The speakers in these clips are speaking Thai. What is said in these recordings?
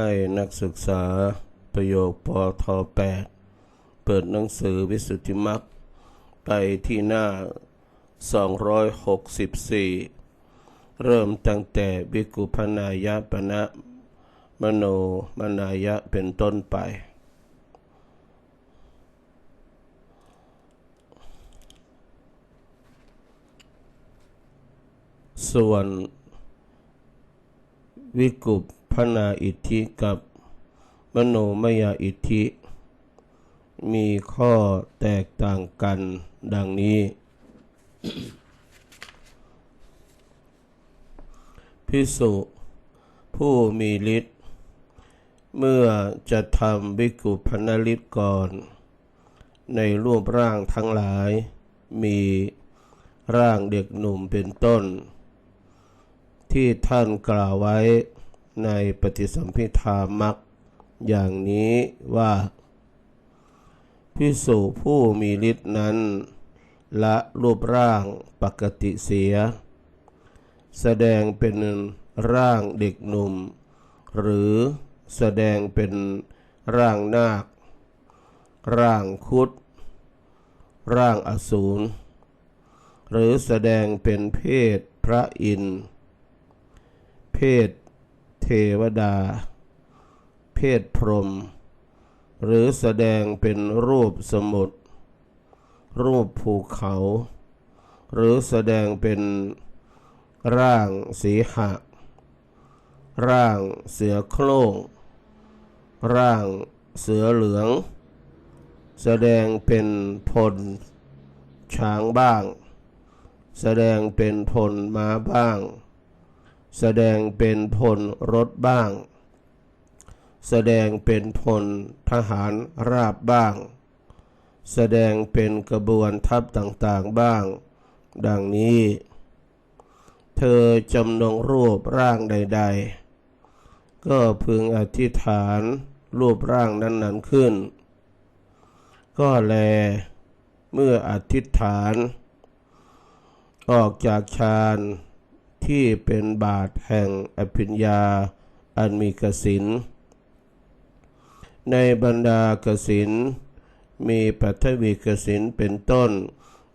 ให้นักศึกษาประโยคปท8เปิดหนังสือวิสุทธิมักไปที่หน้า 264 เริ่มตั้งแต่วิกุพนายปณะมโนมนายะเป็นต้นไป ส่วนวิกุป นาอิทธิกับมโนมยาอิทธิ มีข้อแตกต่างกันดังนี้ พิสุผู้มีฤทธิ์เมื่อจะทำวิกุพนฤทธิ์ก่อน ในรูปร่างทั้งหลาย มีร่างเด็กหนุ่มเป็นต้น ที่ท่านกล่าวไว้ ในปฏิสัมพิธามักอย่างนี้ว่า พิสุผู้มีฤทธินั้น ละรูปร่างปกติเสีย แสดงเป็นร่างเด็กหนุ่ม หรือแสดงเป็นร่างนาค ร่างคุด ร่างอสูร หรือแสดงเป็นเพศพระอินทร์เพศ เทวดา เพศพรหมหรือแสดงเป็นรูปสมุดรูปภูเขา หรือแสดงเป็นร่างสีหะ ร่างเสือโคร่งร่างเสือเหลือง แสดงเป็นพลช้างบ้าง แสดงเป็นพลม้าบ้าง แสดงเป็นพลรถบ้าง แสดงเป็นพลทหารราบบ้าง แสดงเป็นกระบวนทัพต่างๆบ้าง ดังนี้ เธอจำนงรูปร่างใด ๆ ก็พึงอธิษฐานรูปร่างนั้นๆขึ้น ก็แล เมื่ออธิษฐาน ออกจากฌาน ที่เป็นบาทแห่งอภิญญาอันมีกสิน ในบรรดากสิน มีปัทวีกสินเป็นต้น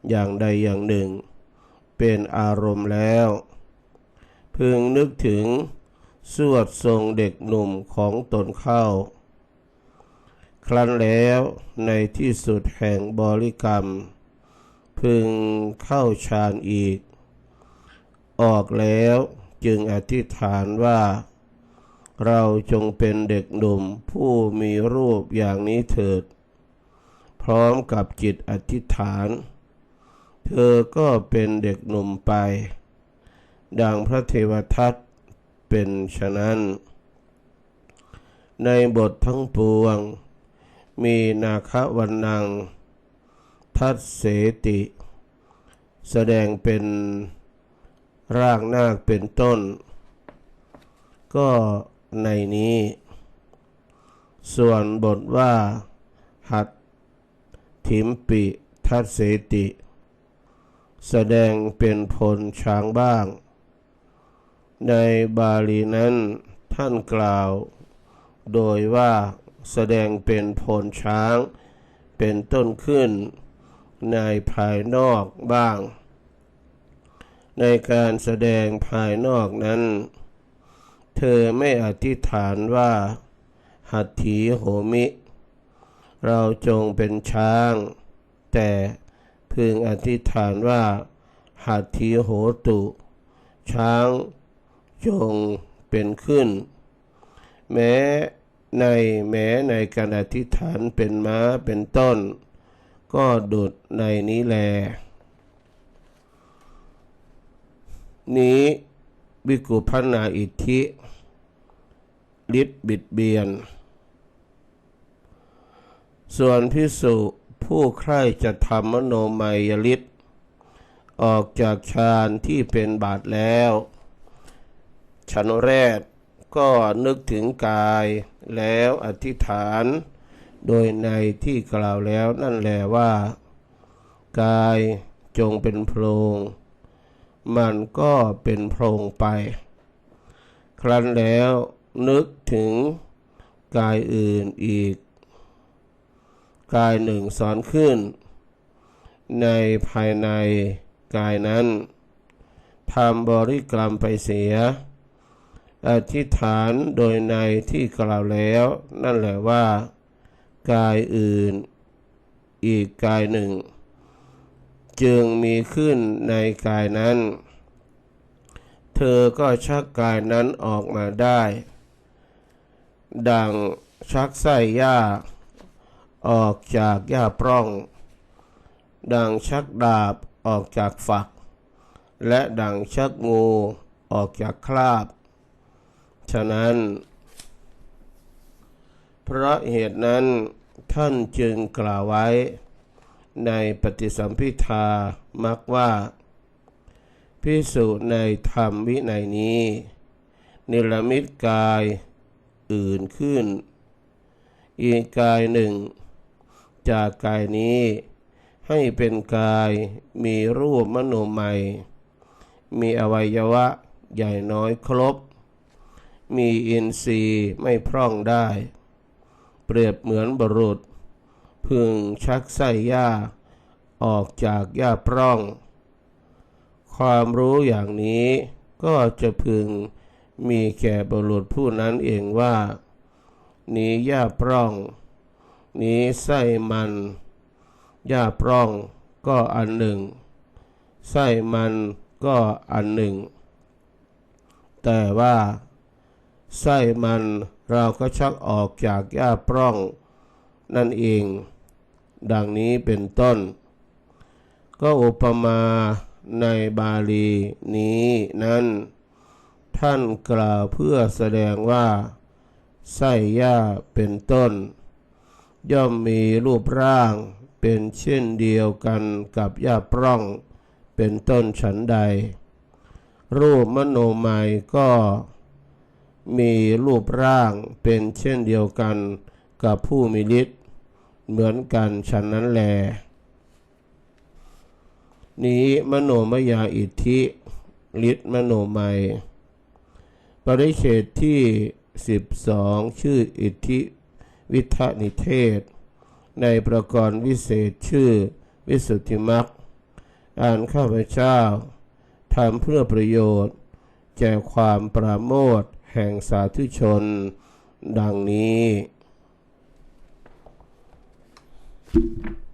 อย่างใดอย่างหนึ่ง เป็นอารมณ์แล้ว พึงนึกถึงสวดทรงเด็กหนุ่มของตนเข้า ครั้นแล้วในที่สุดแห่งบริกรรม พึงเข้าฌานอีก ออกแล้วจึงอธิษฐานว่า เราจงเป็นเด็กหนุ่มผู้มีรูปอย่างนี้เถิด พร้อมกับจิตอธิษฐาน เธอก็เป็นเด็กหนุ่มไป ดังพระเทวทัตเป็นฉะนั้น ในบททั้งปวง มีนาควันนังทัตเสติ แสดงเป็น ร่างนาคเป็นต้น ก็ในนี้ ส่วนบทว่า หัดถิมปิทัศเสติ แสดงเป็นพลช้างบ้าง ในบาลีนั้นท่านกล่าว โดยว่าแสดงเป็นพลช้างเป็นต้นขึ้นในภายนอกบ้าง ในการแสดงภายนอกนั้น เธอไม่อธิษฐานว่าหัตถีโหมิ เราจงเป็นช้าง แต่พึงอธิษฐานว่าหัตถีโหตุ ช้างจงเป็นขึ้น แม้ในแม้ในการอธิษฐานเป็นม้าเป็นต้น ก็ดุดในนี้แล นี้วิกุพนาอิทธิฤทธิบิดเบียน ส่วนพิสุผู้ใคร่จะทำมโนมัยฤทธิ์ออกจากฌานที่เป็นบาทแล้วชั้นแรกก็นึกถึงกายแล้วอธิษฐาน โดยในที่กล่าวแล้วนั่นแหละว่า กายจงเป็นโพรง มันก็เป็นโพรงไป ครั้นแล้วนึกถึงกายอื่นอีก กายหนึ่งสอนขึ้น ในภายในกายนั้นทำบริกรรมไปเสีย อธิษฐานโดยในที่กล่าวแล้ว นั่นแหละว่า กายอื่นอีกกายหนึ่ง จึงมีขึ้นในกายนั้น เธอก็ชักกายนั้นออกมาได้ ดังชักไส้หญ้า ออกจากหญ้าปล้อง ดังชักดาบออกจากฝัก และดังชักงูออกจากคราบ ฉะนั้น เพราะเหตุนั้นท่านจึงกล่าวไว้ ในปฏิสัมพิทามักว่า พิสุในธรรมวินัยนี้ นิรมิตกายอื่นขึ้น อีกกายหนึ่ง จากกายนี้ให้เป็นกายมีรูปมโนมัย มีอวัยวะใหญ่น้อยครบ มีอินทรีย์ไม่พร่องได้ เปรียบเหมือนบรุษ พึงชักไส้หญ้าออกจากหญ้าปร่อง ความรู้อย่างนี้ก็จะพึงมีแก่บุรุษผู้นั้นเองว่า นี้หญ้าปร่อง นี้ไส้มันหญ้าปร่องก็อันหนึ่ง ไส้มันก็อันหนึ่ง แต่ว่า ไส้มันเราก็ชักออกจากหญ้าปร่อง นั่นเอง ดังนี้เป็นต้น ก็อุปมาในบาลีนี้นั้น ท่านกล่าวเพื่อแสดงว่าไส้หญ้าเป็นต้น ย่อมมีรูปร่างเป็นเช่นเดียวกันกับหญ้าปร่องเป็นต้นฉันใด รูปมโนมัยก็มีรูปร่างเป็นเช่นเดียวกันกับผู้มีฤทธิ์ เหมือนกันฉันนั้นแล นี้มโนมยาอิทธิฤทธิมโนมัย ปริเฉดที่ 12 ชื่ออิทธิวิทนิเทศ ในประกรณ์วิเศษชื่อวิสุทธิมักอ่านข้าพเจ้าทำเพื่อประโยชน์ แก่ความปราโมทแห่งสาธุชน ดังนี้ Thank you.